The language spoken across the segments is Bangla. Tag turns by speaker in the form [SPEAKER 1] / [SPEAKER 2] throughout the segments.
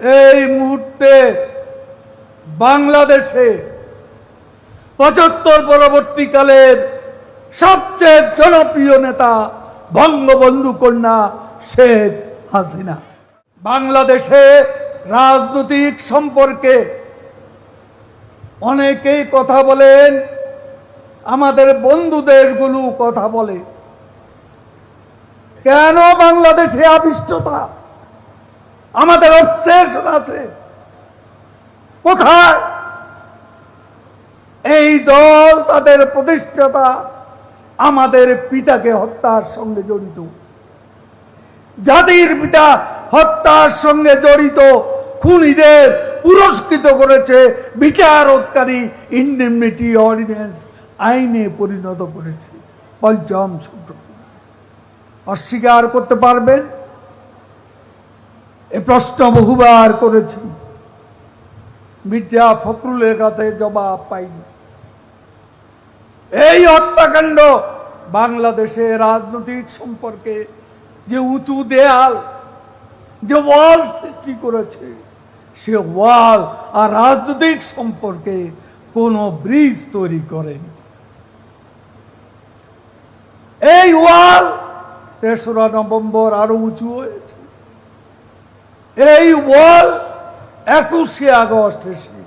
[SPEAKER 1] এই মুহূর্তে বাংলাদেশে পঁচাত্তর পরবর্তীকালের সবচেয়ে জনপ্রিয় নেতা বঙ্গবন্ধু কন্যা শেখ হাসিনা। বাংলাদেশে রাজনৈতিক সম্পর্কে অনেকেই কথা বলেন, আমাদের বন্ধু দেশগুলো কথা বলে। কেন বাংলাদেশে আবিষ্টতা? আমাদের অবসেশন আছে। কোথায়? এই দল তাদের প্রতিষ্ঠাতা, আমাদের পিতাকে হত্যার সঙ্গে জড়িত। জাতির পিতা হত্যার সঙ্গে জড়িত খুনিদের পুরস্কৃত করেছে বিচারকারী ইন্ডেমনিটি অর্ডিন্যান্স আইনে পরিণত করেছে। পঞ্চম সংশোধন অস্বীকার করতে পারবেন? এ প্রশ্ন বহুবার করেছি। মির্জা ফখরুলের কাছে জবাব পাইনি। এই হত্যাকাণ্ড বাংলাদেশে রাজনৈতিক সম্পর্কে যে উঁচু দেয়াল, যে ওয়াল সৃষ্টি করেছে, সে ওয়াল আর রাজনৈতিক সম্পর্কে কোনো ব্রিজ তৈরি করেনি। এই ওয়াল তেসরা নভেম্বর আরও উঁচু হয়েছে। এই ওয়াল একুশে আগস্ট এসে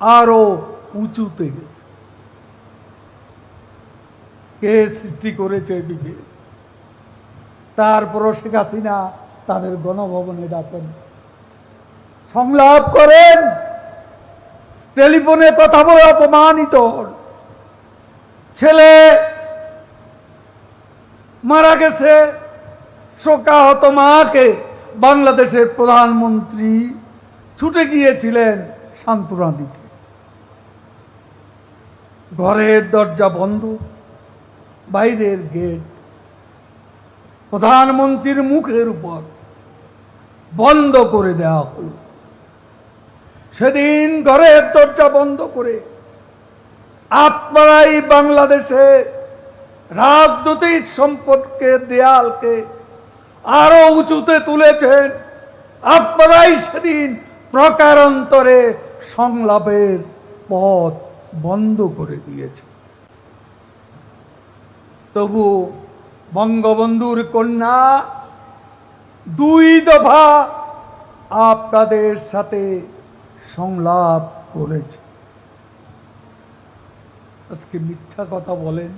[SPEAKER 1] আরও উঁচুতে গেছে। কে সৃষ্টি করেছে বিভেদ তারপরও শেখ হাসিনা তাদের গণভবনে ডাকেন। সংলাপ করেন। টেলিফোনে কথা বলে অপমানিত। ছেলে মারা গেছে, শোকাহত মাকে বাংলাদেশের প্রধানমন্ত্রী ছুটে গিয়েছিলেন সান্ত্বনা দিতে। ঘরের দরজা বন্ধ, বাইরের গেট। প্রধানমন্ত্রীর মুখের উপর বন্ধ করে দেওয়া হল। সেদিন ঘরের দরজা বন্ধ করে আপনারাই বাংলাদেশে রাজনৈতিক সম্পদকে দেয়ালকে আরও উঁচুতে তুলেছেন। আপনারাই সেদিন প্রকারান্তরে সংলাপের পথ বন্ধ করে দিয়েছে তবু বঙ্গবন্ধুর কন্যা দুই দফা আপনাদের সাথে সংলাপ করেছে। আজকে মিথ্যা কথা বলেন,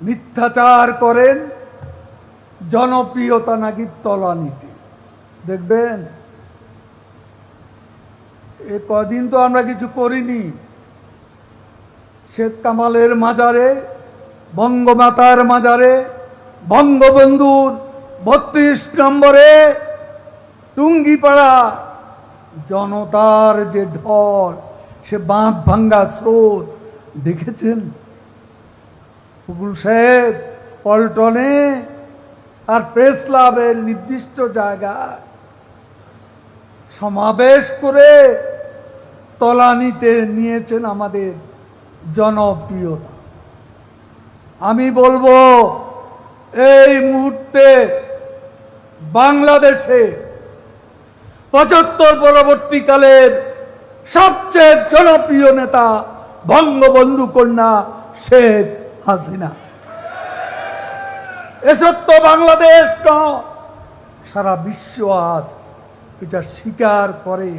[SPEAKER 1] মিথ্যাচার করেন জনপ্রিয়তা নাকি তলানিতে? দেখবেন? এ কদিন তো আমরা কিছু করিনি। শেখ কামালের মাজারে, বঙ্গমাতার মাজারে, বঙ্গবন্ধুর বত্রিশ নম্বরে, টুঙ্গিপাড়া, জনতার যে ঢল, সে বাঁধ ভাঙ্গা স্রোত, দেখেছেন? ফুকুল সাহেব, পল্টনে আর প্রেস ক্লাবের নির্দিষ্ট জায়গায় সমাবেশ করে তলানিতে নিয়েছেন আমাদের জনপ্রিয়তা। আমি বলব, এই মুহূর্তে বাংলাদেশে পঁচাত্তর পরবর্তীকালের সবচেয়ে জনপ্রিয় নেতা বঙ্গবন্ধু কন্যা শেখ হাসিনা। এসব তো বাংলাদেশ নয় সারা বিশ্ব আজ এটা স্বীকার করে।